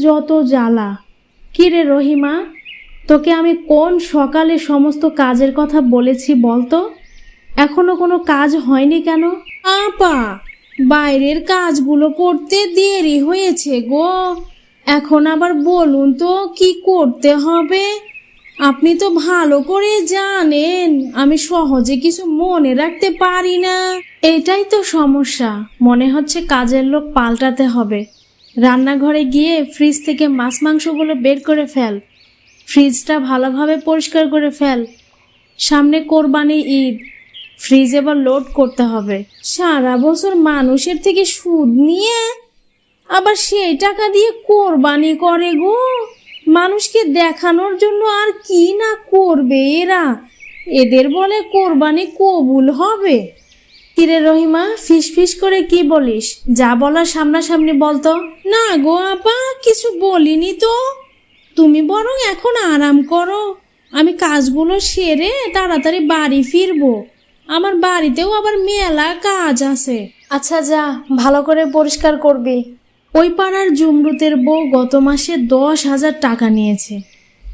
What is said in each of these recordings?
যত জ্বালা। কিরে রহিমা তোকে আমি কোন সকালে সমস্ত কাজের কথা বলেছি বলতো? এখনও কোনো কাজ হয়নি কেন? আপা বাইরের কাজগুলো করতে দেরি হয়েছে গো। এখন আবার বলুন তো কি করতে হবে? আপনি তো ভালো করে জানেন আমি সহজে কিছু মনে রাখতে পারি না। এটাই তো সমস্যা। মনে হচ্ছে কাজের লোক পাল্টাতে হবে। রান্নাঘরে গিয়ে ফ্রিজ থেকে মাছ মাংসগুলো বের করে ফেল। ফ্রিজটা ভালোভাবে পরিষ্কার করে ফেল। সামনে কোরবানি ঈদ। ফ্রিজ এবার লোড করতে হবে। সারা বছর মানুষের থেকে সুদ নিয়ে আবার সেই টাকা দিয়ে কোরবানি করে গো। মানুষকে দেখানোর জন্য আর কি না করবে এরা? এদের বলে কোরবানি কবুল হবে। কিরে রহিমা ফিস ফিস করে কি বলিস? যা বলার সামনাসামনি বলতো। না গো আপা কিছু বলিনি তো। তুমি বরং এখন আরাম করো। আমি কাজগুলো সেরে তাড়াতাড়ি বাড়ি ফিরবো। আমার বাড়িতেও আবার মেলা কাজ আছে। আচ্ছা যা ভালো করে পরিষ্কার করবি। ওই পাড়ার জুমরুতের বউ গত মাসে দশ হাজার টাকা নিয়েছে।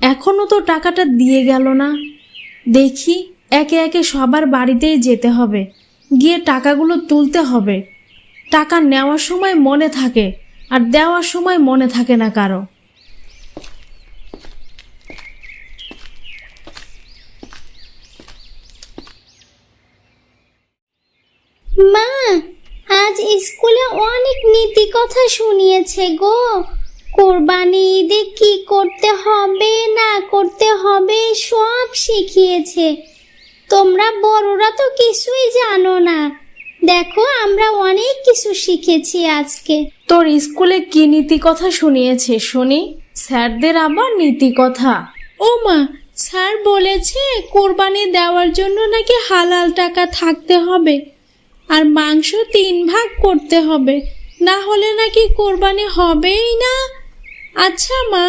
এখনও তো টাকাটা দিয়ে গেল না। দেখি একে একে সবার বাড়িতেই যেতে হবে। গিয়ে টাকাগুলো তুলতে হবে। টাকা নেওয়ার সময় মনে থাকে, আর দেওয়ার সময় মনে থাকে না কারও। মা, আজ স্কুলে অনেক নীতি কথা শুনিয়েছে গো। কোরবানি ঈদে কি করতে হবে, না করতে হবে, সব শিখিয়েছে। তোমরা বড়রা তো কিছুই জানো না। দেখো আমরা অনেক কিছু শিখেছি আজকে। তোর স্কুলে কি নীতি কথা শুনিয়েছে শুনি? স্যারদের আবার নীতি কথা ও মা স্যার বলেছে কোরবানি দেওয়ার জন্য নাকি হালাল টাকা থাকতে হবে আর মাংস তিন ভাগ করতে হবে। না হলে নাকি কোরবানি হবেই না। আচ্ছা মা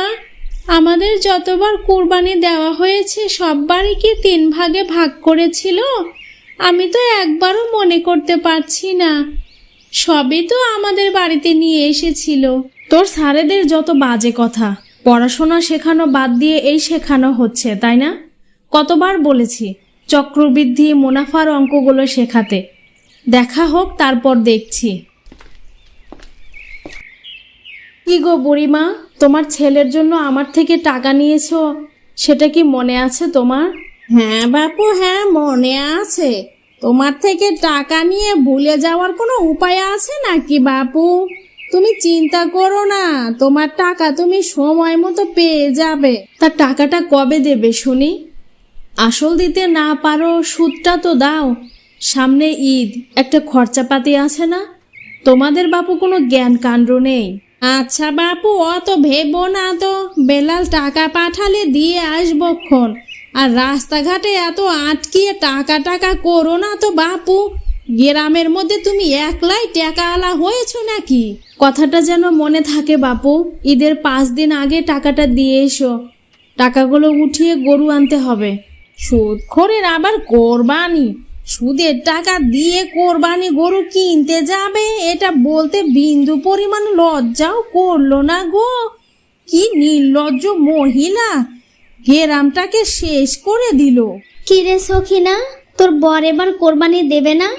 আমাদের যতবার কুরবানি দেওয়া হয়েছে, সববারই কি তিন ভাগে ভাগ করেছিল? আমি তো একবারও মনে করতে পারছি না। সবই তো আমাদের বাড়িতে নিয়ে এসেছিল। তোর স্যারেদের যত বাজে কথা, পড়াশোনা শেখানো বাদ দিয়ে এই শেখানো হচ্ছে, তাই না? কতবার বলেছি, চক্রবৃদ্ধি, মুনাফার অঙ্কগুলো শেখাতে। দেখা হোক, তারপর দেখছি। কি গো বুড়িমা? তোমার ছেলের জন্য আমার থেকে টাকা নিয়েছো? সেটা কি মনে আছে তোমার? হ্যাঁ বাপু হ্যাঁ মনে আছে। তোমার থেকে টাকা নিয়ে ভুলে যাওয়ার কোনো উপায় আছে নাকি বাপু? তুমি চিন্তা করো না তোমার টাকা তুমি সময় মতো পেয়ে যাবে। তা টাকাটা কবে দেবে শুনি? আসল দিতে না পারো সুদটা তো দাও। সামনে ঈদ একটা খরচাপাতি আছে না? তোমাদের বাপু কোনো জ্ঞান কাণ্ড নেই। আচ্ছা বাপু, অত ভেবো না তো। বেলাল টাকা পাঠালে দিয়ে আসবক্ষণ আর রাস্তাঘাটে এত আটকিয়ে টাকা টাকা করো না তো বাপু। গ্রামের মধ্যে তুমি একলাই টাকা আলা হয়েছো নাকি? কথাটা যেন মনে থাকে বাপু, ঈদের পাঁচ দিন আগে টাকাটা দিয়ে এসো। টাকাগুলো উঠিয়ে গরু আনতে হবে। সুদ খোরের আবার কোরবানি। সুদের টাকা দিয়ে কোরবানি গরু কিনতে যাবে এটা বলতে বিন্দু পরিমাণ লজ্জাও করল না গো। কি নির্লজ্জ মহিলা গেরামটাকে শেষ করে দিল। কিরে সখিনা তোর বর এবার কোরবানি দেবে না?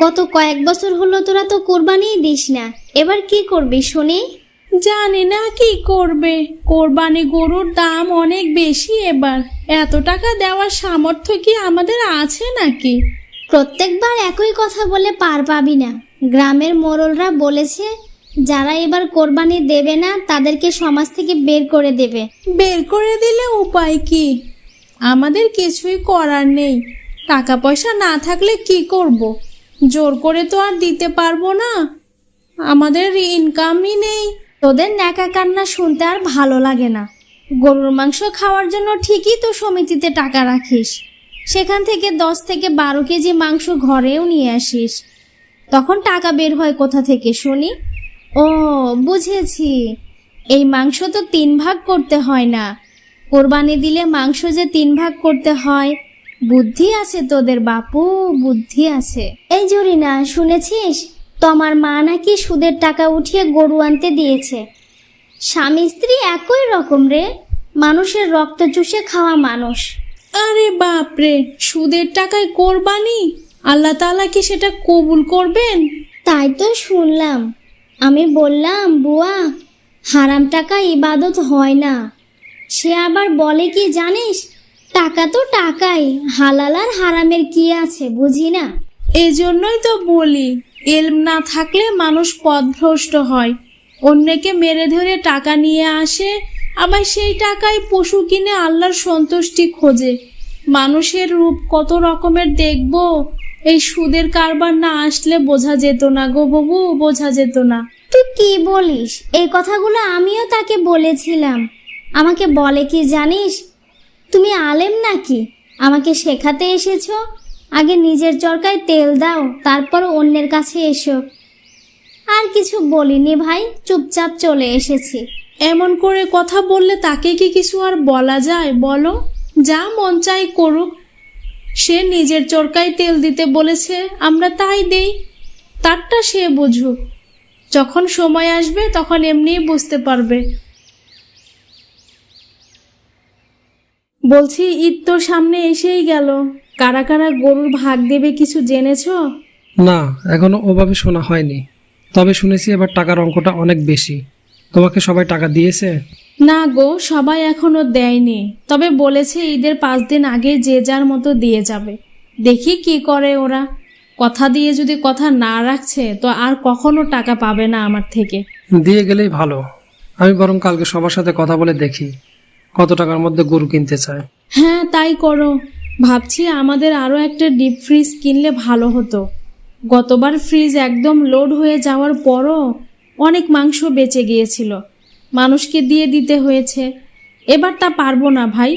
গত কয়েক বছর হলো তোরা তো কোরবানিই দিস না এবার কি করবি শুনি? জানি না কি করবে কোরবানি গরুর দাম অনেক বেশি এবার এত টাকা দেওয়ার সামর্থ্য কি আমাদের আছে নাকি? প্রত্যেকবার একই কথা বলে পার পাবি না। গ্রামের মোড়লরা বলেছে যারা এবার কোরবানি দেবে না তাদেরকে সমাজ থেকে বের করে দেবে। বের করে দিলে উপায় কি? আমাদের কিছুই করার নেই। টাকা পয়সা না থাকলে কি করব? জোর করে তো আর দিতে পারব না। আমাদের ইনকামই নেই। তোদের ন্যাকা কান্না শুনতে আর ভালো লাগে না। গরুর মাংস খাওয়ার জন্য ঠিকই তো সমিতিতে টাকা রাখিস। সেখান থেকে দশ থেকে বারো কেজি মাংস ঘরেও নিয়ে আসিস। তখন টাকা বের হয় কোথা থেকে শুনি? ও, বুঝেছি। এই মাংস তো তিন ভাগ করতে হয় না। কোরবানি দিলে মাংস যে তিন ভাগ করতে হয়, বুদ্ধি আছে তোদের বাপু, বুদ্ধি আছে। এই জরিনা, শুনেছিস? তোমার মা নাকি সুদের টাকা উঠিয়ে গরু আনতে দিয়েছে। স্বামী স্ত্রী একই রকম রে। মানুষের রক্ত চুষে খাওয়া মানুষ। আরে বাপরে সুদের টাকায় কোরবানি? আল্লাহ তাআলা কি সেটা কবুল করবেন? তাই তো শুনলাম। আমি বললাম বুয়া হারাম টাকা ইবাদত হয় না। সে আবার বলে কি জানিস টাকা তো টাকাই হালাল আর হারামের কি আছে বুঝি না? এজন্যই তো বলি এলম না থাকলে মানুষ পথভ্রষ্ট হয়। অন্যকে মেরে ধরে টাকা নিয়ে আসে আবার সেই টাকায় পশু কিনে আল্লাহর সন্তুষ্টি খোঁজে। মানুষের রূপ কত রকমের দেখব? এই সুদের কারবার না আসলে বোঝা যেত না গো বাবু বোঝা যেত না। তুই কি বলিস? এই কথাগুলো আমিও তাকে বলেছিলাম। আমাকে বলে কি জানিস? তুমি আলেম নাকি? আমাকে শেখাতে এসেছ? আগে নিজের চরকায় তেল দাও, তারপর অন্যের কাছে এসো। আর কিছু বলিনি ভাই, চুপচাপ চলে এসেছি। এমন করে কথা বললে তাকে কি কিছু আর বলা যায়? বলো। যা মন চাই করুক। সে নিজের চরকায় তেল দিতে বলেছে, আমরা তাই দেই। তারটা সে বুঝুক। যখন সময় আসবে, তখন এমনিই বুঝতে পারবে। বলছি, ঈদ তো সামনে এসেই গেল। কারা কারা গরুর ভাগ দেবে কিছু জেনেছো? না, এখনও ওভাবে শোনা হয়নি। তবে শুনেছি এবার টাকার অঙ্কটা অনেক বেশি। তোমাকে সবাই টাকা দিয়েছে? না গো সবাই এখনও দেয়নি। তবে বলেছে ঈদের পাঁচ দিন আগে যে যার মতো দিয়ে যাবে। দেখি কি করে ওরা। কথা দিয়ে যদি কথা না রাখছে তো আর কখনো টাকা পাবে না আমার থেকে। দিয়ে গেলেই ভালো। আমি বরং কালকে সবার সাথে কথা বলে দেখি কত টাকার মধ্যে গরু কিনতে চায়। হ্যাঁ তাই করো। ভাবছি আমাদের আরও একটা ডিপ ফ্রিজ কিনলে ভালো হতো। গতবার ফ্রিজ একদম লোড হয়ে যাওয়ার পরও অনেক মাংস বেঁচে গিয়েছিল। মানুষকে দিয়ে দিতে হয়েছে। এবার তা পারব না ভাই।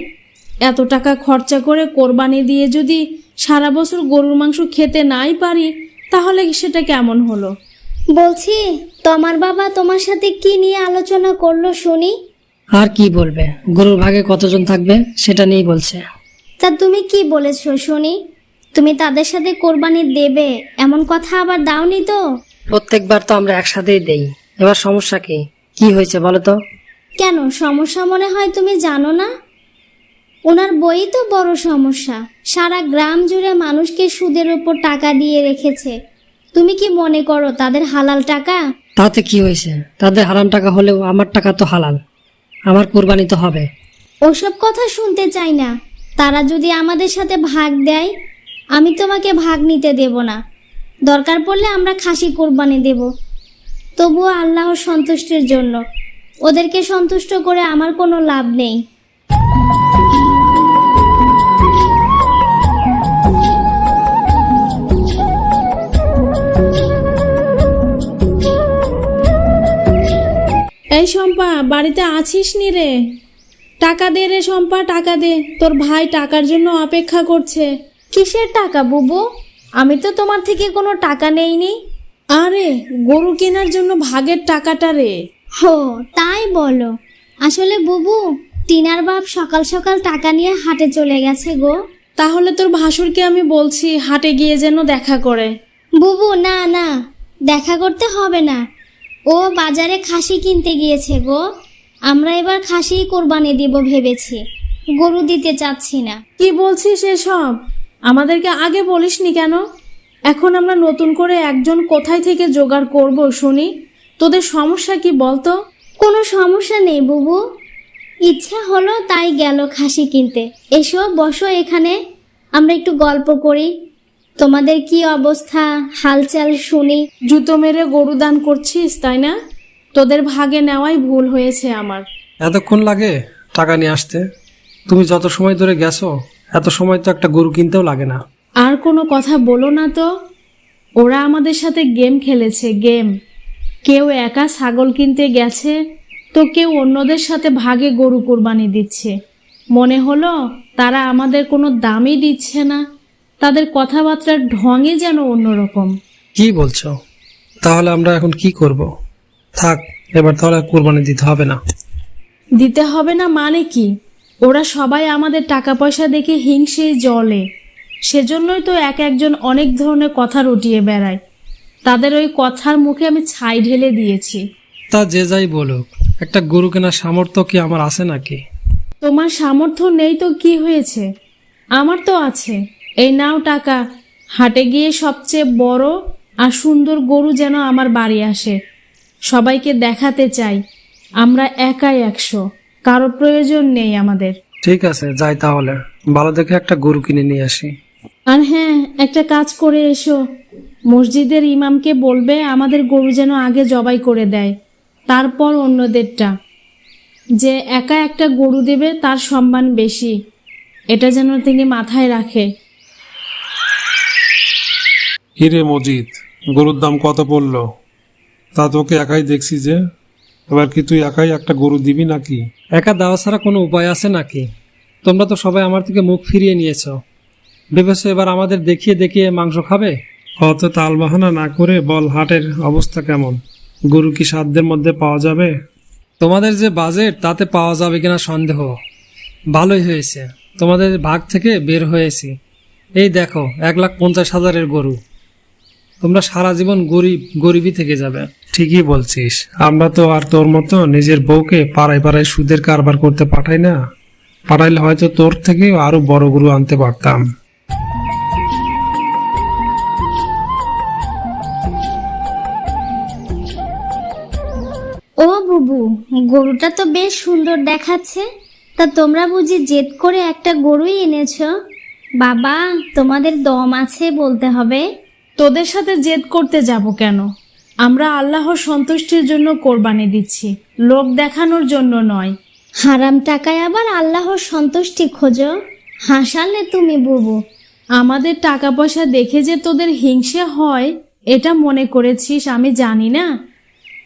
এত টাকা খরচা করে কোরবানি দিয়ে যদি সারা বছর গরুর মাংস খেতে নাই পারি তাহলে সেটা কেমন হলো? বলছি তোমার বাবা তোমার সাথে কি নিয়ে আলোচনা করল শুনি? আর কি বলবে? গরুর ভাগে কতজন থাকবে সেটা নিয়েই বলছে। তা তুমি কি বলেছ শুনি? তুমি তাদের সাথে কোরবানি দেবে এমন কথা আবার দাওনি তো? প্রত্যেকবার তো আমরা একসাথেই দেই। এবার সমস্যা কি? কি হয়েছে বলো তো? কেন? সমস্যা মনে হয় তুমি জানো না? ওনার বই তো বড় সমস্যা। সারা গ্রাম জুড়ে মানুষকে সুদের উপর টাকা দিয়ে রেখেছে। তুমি কি মনে করো তাদের হালাল টাকা? তাতে কি হয়েছে? তাদের হারাম টাকা হলেও আমার টাকা তো হালাল। আমার কোরবানি তো হবে। ওসব কথা শুনতে চাই না। তারা যদি আমাদের সাথে ভাগ দেয় আমি তোমাকে ভাগ নিতে দেব না। দরকার পড়লে আমরা খাসি কোরবানি দেব। তবুও আল্লাহর সন্তুষ্টির জন্য। ওদেরকে সন্তুষ্ট করে আমার কোনো লাভ নেই। এই শম্পা বাড়িতে আছিস নি রে? টাকা দে রে শম্পা টাকা দে। তোর ভাই টাকার জন্য অপেক্ষা করছে। কিসের টাকা বুবু? আমি তো তোমার থেকে কোনো টাকা নেইনি। আরে গরু কেনার জন্য ভাগের টাকাটা রে। হো তাই বলো। আসলে বুবু টিনার বাপ সকাল সকাল টাকা নিয়ে হাটে চলে গেছে গো। তাহলে তোর ভাসুরকে আমি বলছি হাটে গিয়ে যেন দেখা করে। বুবু না না দেখা করতে হবে না। ও বাজারে খাসি কিনতে গিয়েছে গো। আমরা এবার খাসি কোরবানি দিব ভেবেছি। গরু দিতে চাচ্ছি না। কি বলছিস এসব? আমাদেরকে আগে বলিসনি কেন? এখন আমরা নতুন করে একজন কোথায় থেকে জোগাড় করব শুনি। তোদের সমস্যা কি বলতো? কোনো সমস্যা নেই বুবু। ইচ্ছা হলো তাই গেল খাসি কিনতে। এসো বসো এখানে। আমরা একটু গল্প করি। তোমাদের কি অবস্থা? হালচাল শুনি। জুতো মেরে গরু দান করছিস তাই না? তোদের ভাগে নেওয়াই ভুল হয়েছে আমার। এতক্ষণ লাগে টাকা নিয়ে আসতে। তুমি যত সময় ধরে গেছো এত সময় তো একটা গরু কিনতেও লাগে না। আর কোনো কথা বলো না তো। ওরা আমাদের সাথে গেম খেলেছে গেম। কেউ একা ছাগল কিনতে গেছে তো কেউ অন্যদের সাথে ভাগে গরু কোরবানি দিচ্ছে। মনে হলো তারা আমাদের কোনো দামই দিচ্ছে না। তাদের কথাবার্তার ঢঙই যেন অন্যরকম। কি বলছো? তাহলে আমরা এখন কি করব? থাক এবার তাহলে কোরবানি দিতে হবে না। দিতে হবে না মানে কি? ওরা সবাই আমাদের টাকা পয়সা দেখে হিংসে জলে সেজন্যই তো এক একজন অনেক ধরনের কথা রটিয়ে বেড়ায়। তাদের ওই কথার মুখে আমি ছাই ঢেলে দিয়েছি। তা যে যাই বলুক একটা গরু কেনার সামর্থ্য কি আমার আছে নাকি? তোমার সামর্থ্য নেই তো কি হয়েছে? আমার তো আছে। এই নাও টাকা। হাটে গিয়ে সবচেয়ে বড় আর সুন্দর গরু যেন আমার বাড়ি আসে। সবাইকে দেখাতে চাই। আমরা একাই একশো। কারও প্রয়োজন নেই আমাদের। ঠিক আছে যাই তাহলে। ভালো দেখে একটা গরু কিনে নিয়ে আসি। আর হ্যাঁ একটা কাজ করে এসো। মসজিদের ইমামকে বলবে আমাদের গরু যেন আগে জবাই করে দেয়। তারপর অন্যদেরটা। যে একা একটা গরু দেবে তার সম্মান বেশি। এটা যেন তিনি মাথায় রাখে। হিরে মজিদ গরুর দাম কত পড়ল? তা তোকে একাই দেখছি যে। এবার কি তুই একাই একটা গরু দিবি নাকি? একা দেওয়া ছাড়া কোনো উপায় আছে নাকি? তোমরা তো সবাই আমার থেকে মুখ ফিরিয়ে নিয়েছ। ভেবেছো এবার আমাদের দেখিয়ে দেখিয়ে মাংস খাবে? অত তালবাহানা না করে বল হাটের অবস্থা কেমন? গরু কি সাধ্যের মধ্যে পাওয়া যাবে? তোমাদের যে বাজেট তাতে পাওয়া যাবে কিনা সন্দেহ। ভালোই হয়েছে। তোমাদের ভাগ থেকে বের হয়েছি। এই দেখো এক লাখ পঞ্চাশ হাজারের গরু। তোমরা সারা জীবন গরিব গরিবই থেকে যাবে। ঠিকই বলছিস। আমরা তো আর তোর মতো নিজের বউকে পাড়ায় পাড়ায় সুদের কারবার করতে পাঠাই না। পাঠাইলে হয়তো তোর থেকে আরও বড় গরু আনতে পারতাম। ও বুবু গরুটা তো বেশ সুন্দর দেখাচ্ছে। তা তোমরা বুঝি জেদ করে একটা গরুই এনেছো? বাবা তোমাদের দম আছে বলতে হবে। তোদের সাথে জেদ করতে যাব কেন? আমরা আল্লাহর সন্তুষ্টির জন্য কোরবানি দিচ্ছি। লোক দেখানোর জন্য নয়। হারাম টাকায় আবার আল্লাহর সন্তুষ্টি খোঁজো? হাসালে তুমি বুবু। আমাদের টাকা পয়সা দেখে যে তোদের হিংসে হয় এটা মনে করেছিস আমি জানি না।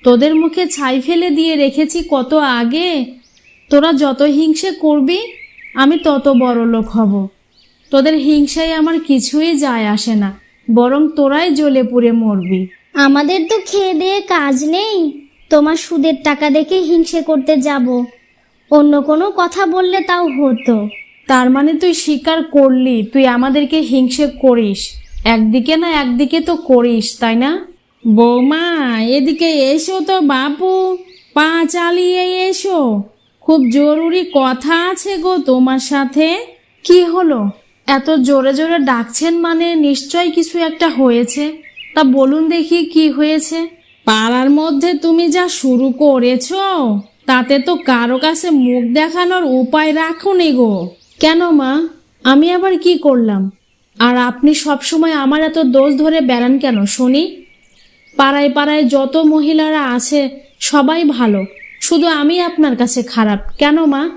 তোদের মুখে ছাই ফেলে দিয়ে রেখেছি কত আগে? তোরা যত হিংসে করবি আমি তত বড় লোক হব। তোদের হিংসায় আমার কিছুই যায় আসে না বরং তোরাই জ্বলে পুড়ে মরবি। আমাদের তো খেয়ে দিয়ে কাজ নেই। তোমার সুদের টাকা দেখে হিংসে করতে যাব। অন্য কোনো কথা বললে তাও হতো। তার মানে তুই স্বীকার করলি, তুই আমাদেরকে হিংসে করিস। একদিকে না একদিকে তো করিস, তাই না? বৌমা, এদিকে এসো তো বাপু, পা চালিয়ে এসো। খুব জরুরি কথা আছে গো তোমার সাথে। কি হলো? এত জোরে জোরে ডাকছেন মানে নিশ্চয় কিছু একটা হয়েছে। তা বলুন দেখি কি হয়েছে। পাড়ার মধ্যে তুমি যা শুরু করেছ, তাতে তো কারও কাছে মুখ দেখানোর উপায় রাখুনি গো। কেন মা? আমি আবার কি করলাম? আর আপনি সবসময় আমার এত দোষ ধরে বেড়ান কেন শুনি? পাড়ায় পাড়ায় যত মহিলারা আছে, সবাই ভালো। শুধু আমি আপনার কাছে খারাপ। কেন মা?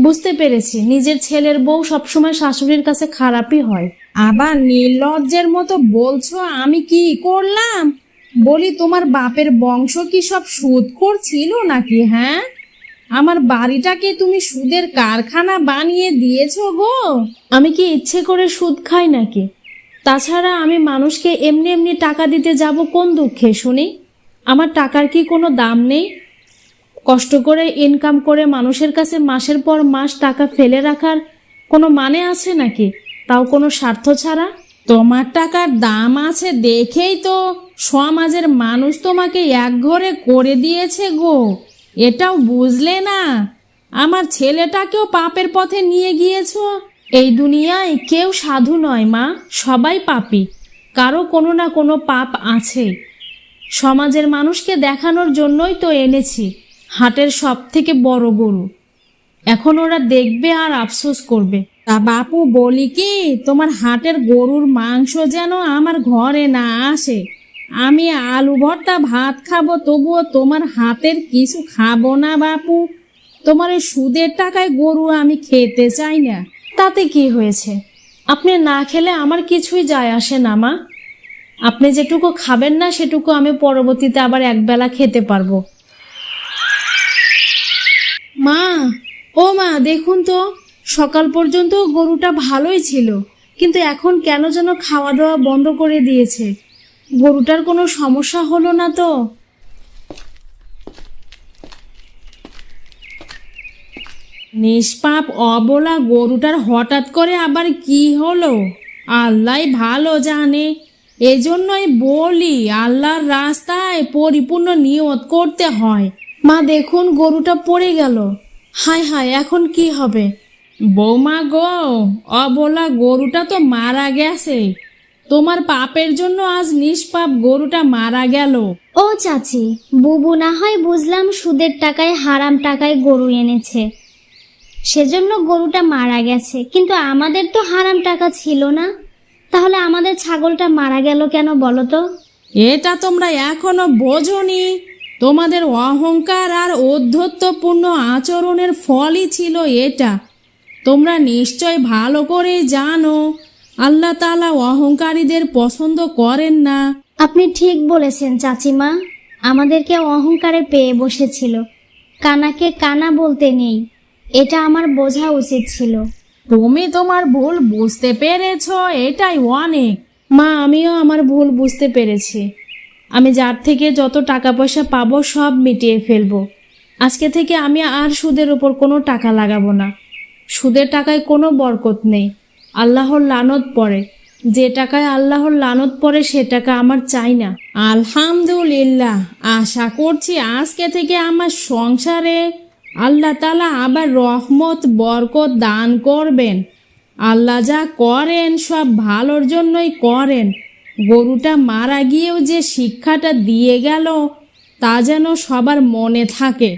বুঝতে পেরেছি, নিজের ছেলের বউ সবসময় শাশুড়ির কাছে খারাপই হয়। আবার নির্লজ্জের মতো বলছো, আমি কি করলাম? বলি, তোমার বাপের বংশ কি সব সুদ করছিল নাকি হ্যাঁ? আমার বাড়িটাকে তুমি সুদের কারখানা বানিয়ে দিয়েছ গো। আমি কি ইচ্ছে করে সুদ খাই নাকি? তাছাড়া আমি মানুষকে এমনি এমনি টাকা দিতে যাব কোন দুঃখে, শুনি? আমার টাকার কি কোনো দাম নেই? কষ্ট করে ইনকাম করে মানুষের কাছে মাসের পর মাস টাকা ফেলে রাখার কোনো মানে আছে নাকি? তাও কোনো স্বার্থ ছাড়া? তোমার টাকার দাম আছে দেখেই তো সমাজের মানুষ তোমাকে এক ঘরে করে দিয়েছে গো। এটাও বুঝলে না? আমার ছেলেটাকেও পাপের পথে নিয়ে গিয়েছো? এই দুনিয়ায় কেউ সাধু নয়, মা, সবাই পাপী। কারও কোনো না কোনো পাপ আছে। সমাজের মানুষকে দেখানোর জন্যই তো এনেছি, হাটের সব থেকে বড় গরু। এখন ওরা দেখবে আর আফসোস করবে। তা বাপু বলি কি, তোমার হাটের গরুর মাংস যেন আমার ঘরে না আসে। আমি আলু ভর্তা, ভাত খাব, তবুও তোমার হাতের কিছু খাব না বাপু। তোমার ওই সুদের টাকায় গরু আমি খেতে চাই না। তাতে কি হয়েছে? আপনি না খেলে আমার কিছুই যায় আসে না, মা। আপনি যেটুকু খাবেন না, সেটুকু আমি পরবর্তীতে আবার একবেলা খেতে পারব। মা, ও মা, দেখুন তো। সকাল পর্যন্ত গরুটা ভালোই ছিল, কিন্তু এখন কেন যেন খাওয়া দাওয়া বন্ধ করে দিয়েছে। গরুটার কোনো সমস্যা হলো না তো? নিষ্পাপ, অবলা গরুটার হঠাৎ করে আবার কি হলো? আল্লাহ ভালো জানে। এজন্যই বলি, আল্লাহর রাস্তায় পরিপূর্ণ নিয়ত করতে হয়। মা, দেখুন গরুটা পড়ে গেল। হায় হায়, এখন কি হবে? বৌমা গো অবলা গরুটা তো মারা গেছে। তোমার পাপের জন্য আজ নিষ্পাপ গরুটা মারা গেল। ও চাচি বুবু না হয় বুঝলাম সুদের টাকায় হারাম টাকায় গরু এনেছে। সেজন্য গরুটা মারা গেছে কিন্তু আমাদের তো হারাম টাকা ছিল না। তাহলে আমাদের ছাগলটা মারা গেল কেন বলো তো? এটা তোমরা এখনও বোঝনি। তোমাদের অহংকার আর ঔদ্ধত্যপূর্ণ আচরণের ফলই ছিল এটা। তোমরা নিশ্চয় ভালো করে জানো। আল্লাহ তালা অহংকারীদের পছন্দ করেন না। আপনি ঠিক বলেছেন চাচিমা। আমাদেরকে অহংকারে পেয়ে বসেছিল। কানাকে কানা বলতে নেই। এটা আমার বোঝা উচিত ছিল। তুমি তোমার ভুল বুঝতে পেরেছ এটাই অনেক। মা আমিও আমার ভুল বুঝতে পেরেছি। আমি যার থেকে যত টাকা পয়সা পাবো সব মিটিয়ে ফেলব। আজকে থেকে আমি আর সুদের উপর কোনো টাকা লাগাবো না। সুদের টাকায় কোনো বরকত নেই। আল্লাহর লানত পড়ে। যে টাকায় আল্লাহর লানত পড়ে, সে টাকা আমার চাই না। আলহামদুলিল্লাহ, আশা করছি আজকে থেকে আমার সংসারে আল্লাহ তালা আবার রহমত, বরকত দান করবেন। আল্লাহ যা করেন, সব ভালোর জন্যই করেন। গরুটা মারা গিয়েও যে শিক্ষাটা দিয়ে গেল, তা যেন সবার মনে থাকে।